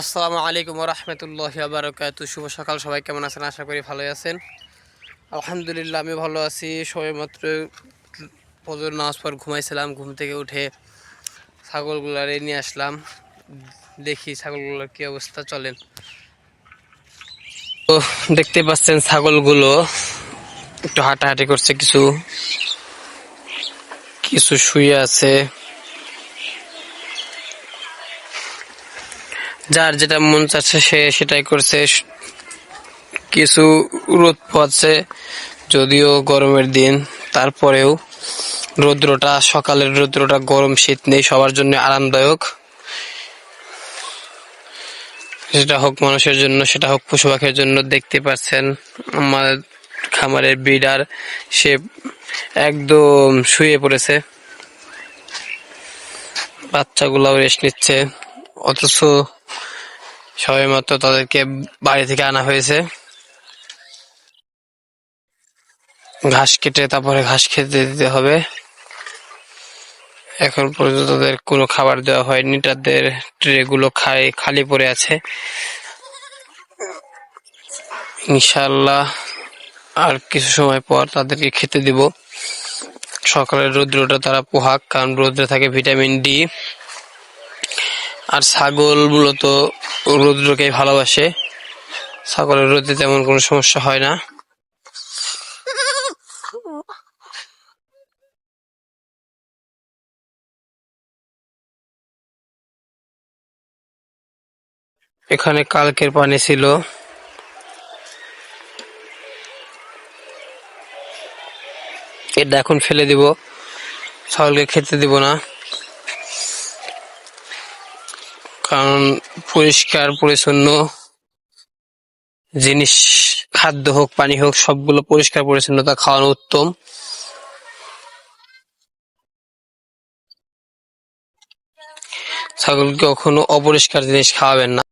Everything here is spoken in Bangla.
আসসালামু আলাইকুম রহমতুল্লাহ বারকাত শুভ সকাল, সবাই কেমন আছেন? আশা করি ভালোই আছেন। আলহামদুলিল্লাহ আমি ভালো আছি। সবাই মাত্র ফজর নামাজ পর ঘুমাইছিলাম, ঘুম থেকে উঠে ছাগলগুলারে নিয়ে আসলাম। দেখি ছাগলগুলোর কী অবস্থা, চলেন। তো দেখতে পাচ্ছেন ছাগলগুলো একটু হাঁটাহাঁটি করছে, কিছু কিছু শুয়ে আছে। যার যেটা মন চাচ্ছে সে সেটাই করছে। কিছু রোদ পাচ্ছে যদিও গরমের দিন। তারপরেও রৌদ্রটা, সকালের রৌদ্রটা, গরম, শীত নেই, সবার জন্য আরামদায়ক। সেটা হোক মানুষের জন্য, সেটা হোক পশু পাখির জন্য, দেখতে পাচ্ছেন আমার খামারের বিডার সে একদম শুয়ে পড়েছে। বাচ্চাগুলাও রেস্ট নিচ্ছে। অথচ সবাই মাত্র তাদেরকে বাড়ি থেকে আনা হয়েছে। ঘাস কেটে তারপরে ঘাস খেতে দিতে হবে। এখন পর্যন্ত তাদের কোনো খাবার দেওয়া হয়নি। তাদের ট্রে গুলো খাই খালি পড়ে আছে। ইনশাল্লাহ আর কিছু সময় পর তাদেরকে খেতে দিব। সকালের রৌদ্রটা তারা পোহাক, কারণ রৌদ্রে থাকে ভিটামিন ডি। আর ছাগল মূলত রৌদ্রকে ভালোবাসে। ছাগলের রোদে তেমন কোনো সমস্যা হয় না। এখানে কালকের পানি ছিল। এটা এখন ফেলে দিব। ছাগলকে খেতে দিব না। কারণ পরিষ্কার, পরিচ্ছন্ন জিনিস, খাদ্য হোক, পানি হোক, সবগুলো পরিষ্কার পরিচ্ছন্নতা খাওয়ানো উত্তম। ছাগলকে কখনো অপরিষ্কার জিনিস খাওয়াবেন না।